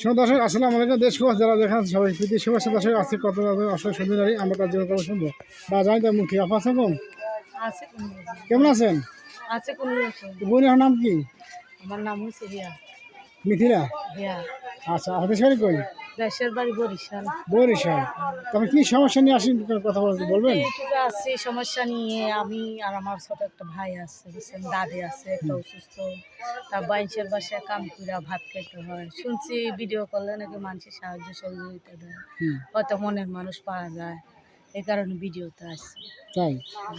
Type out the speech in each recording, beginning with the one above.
শোনো দর্শক আসসালাম আলাইকুম দেশ প্রবাস যারা দেখেন সবাই প্রীতি শুভেচ্ছা দর্শক আজকে কত অসহায় নারী আমরা তার জীবন কথা শুনব। বা জানি তার মুখে আপা আছেন আছে কোন কেমন আছেন? আছে বোনের নাম কি? আমার নাম হচ্ছে মিথিলা? আচ্ছা আপনাদের বাড়ি কই? দেশের বাড়ি বরিশাল। বরিশাল। তবে কি সমস্যা নিয়ে আসেন? কথা বলতে বলবেন? এইটুকু আছে সমস্যা নিয়ে আমি আর আমার ছোট একটা ভাই আছে বুঝছেন? দাদি আছে একটা অসুস্থ। তার বাইশের বাসায় কাম করে ভাত খেতে হয়। শুনছি ভিডিও করলে নাকি মানুষের সাহায্য সহযোগিতা দেয়। হয়তো মনের মানুষ পাওয়া যায়। এই কারণে ভিডিওতে আসছি। তাই?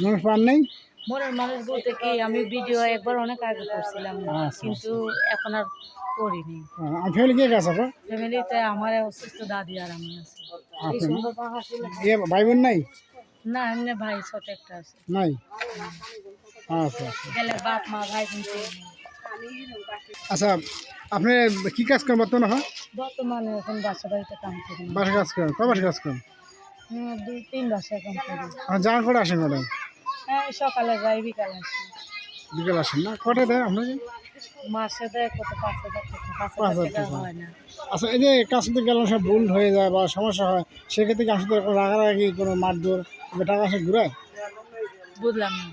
মানুষ পান নেই? মনের মানুষ বলতে কি আমি ভিডিও একবার অনেক আগে করছিলাম আচ্ছা, কিন্তু এখন আর করিনি। ফ্যামিলি কে গেছে আপা ফ্যামিলিতে আমার অসুস্থ দাদি আর আমি আছি। এই আপনি সুন্দর পাখা ছিল। এ ভাই বোন নাই? না এমনি ভাই ছোট একটা আছে। নাই? আচ্ছা আচ্ছা। গেলে বাপ মা ভাই বোন আচ্ছা আপনি কি কাজ করেন বর্তমানে হয় বর্তমানে এখন বাসা বাড়িতে কাম করি। না। বাসা কাজ করেন কয় বাসা কাজ করেন? দুই তিন বাসায় কাম করি। আপনার জানা করে আসেন ম্যাডাম হ্যাঁ সকালে যাই বিকালে আসি। বিকেল আসেন না? কটা দেয় আপনাকে মাসে দেয় কত? পাঁচ হাজার পাঁচ হাজার। হয় না। আচ্ছা এই যে কাজ করতে গেলাম সব ভুল হয়ে যায় বা সমস্যা হয় সেক্ষেত্রে কি আসলে কোনো রাগারাগি কোনো মারধর টাকা সে ঘুরায়? বুঝলাম না।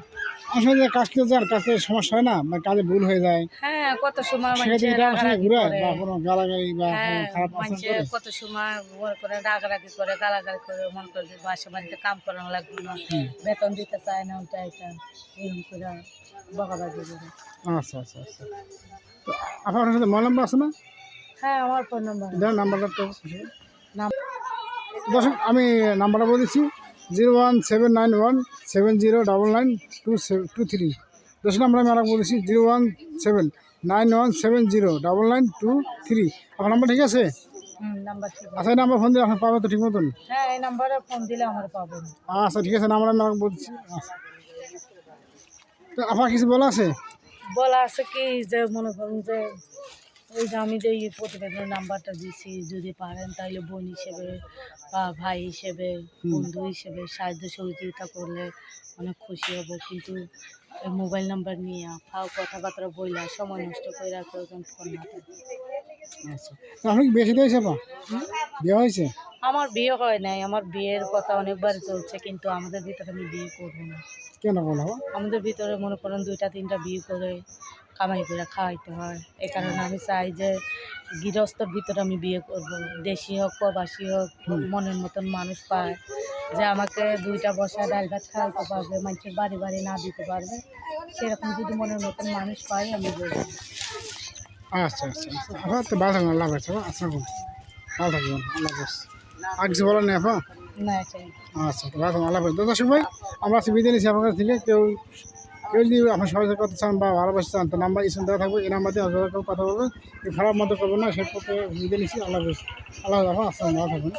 আসলে যে কাজ করতে যান কাজে সমস্যা হয় না? বা কাজে ভুল হয়ে যায়। হ্যাঁ কত সময় সেক্ষেত্রে আসলে বা কোনো গালাগালি বা হ্যাঁ খারাপ কত সময় মনে করে রাগারাগি করে গালাগালি করে মনে করে যে বাসা বাড়িতে কাম করানো লাগবে না বেতন দিতে চায় না ওটা এটা এরকম করে বকাবাজি করে। আচ্ছা আচ্ছা আচ্ছা। তো আপনার সাথে মোবাইল নাম্বার আছে না? হ্যাঁ আমার ফোন নম্বর। দেন নাম্বারটা তো। দর্শক আমি নাম্বারটা বলেছি zero one seven nine one seven zero double nine two two three. দর্শক নাম্বার আমি আর বলেছি zero one seven nine one seven zero double nine two three. আপনার নাম্বার ঠিক আছে? আচ্ছা এই নাম্বার ফোন দিলে আপনার পাবেন তো ঠিক মতন? হ্যাঁ এই নাম্বারে ফোন দিলে আমার পাবেন আচ্ছা ঠিক আছে নাম্বার আমি আর বলছি আচ্ছা। তো আপনার কিছু বলা আছে? বলা আছে কি যে মনে করুন যে ওই যে আমি যে এই প্রতিবেদনের নাম্বারটা দিছি যদি পারেন তাহলে বোন হিসেবে বা ভাই হিসেবে বন্ধু হিসেবে সাহায্য সহযোগিতা করলে অনেক খুশি হব। কিন্তু মোবাইল নাম্বার নিয়ে ফাও কথাবার্তা বইলা সময় নষ্ট করে কেউ যেন ফোন না আচ্ছা। আপনি বেশি দিয়েছে বা বিয়ে হয়েছে? আমার বিয়ে হয় নাই। আমার বিয়ের কথা অনেকবার চলছে কিন্তু আমাদের ভিতরে আমি বিয়ে করব না। কেন বলা? আমাদের ভিতরে মনে করেন দুইটা তিনটা বিয়ে করে কামাই করে খাওয়াইতে হয়। এই কারণে আমি চাই যে গৃহস্থর ভিতরে আমি বিয়ে করব। দেশি হোক প্রবাসী হোক মনের মতন মানুষ পায়। যে আমাকে দুইটা বসা ডাল ভাত খাওয়াইতে পারবে মানুষের বাড়ি বাড়ি না দিতে পারবে সেরকম যদি মনের মতন মানুষ পাই আমি বলব। আচ্ছা আচ্ছা আচ্ছা। তো ভালো থাকবেন আল্লাহ হাফেজ আচ্ছা ভালো থাকবেন আল্লাহ আর কিছু বলার নেই আপা আচ্ছা ভালো আল্লাহ হাফেজ। দর্শক ভাই আমরা বিদায় নিচ্ছি আপনার থেকে। কেউ কেউ যদি আপনার সহযোগিতা করতে চান বা ভালোবাসতে চান, তো নাম্বার ইসেন দেওয়া থাকবে, এই নাম্বার দিয়ে যোগাযোগ করে কথা বলবেন কেউ খারাপ মতো করবেন না সে পক্ষে নিজে নিচ্ছি আল্লাহ আল্লাহ আসসালাম থাকবেন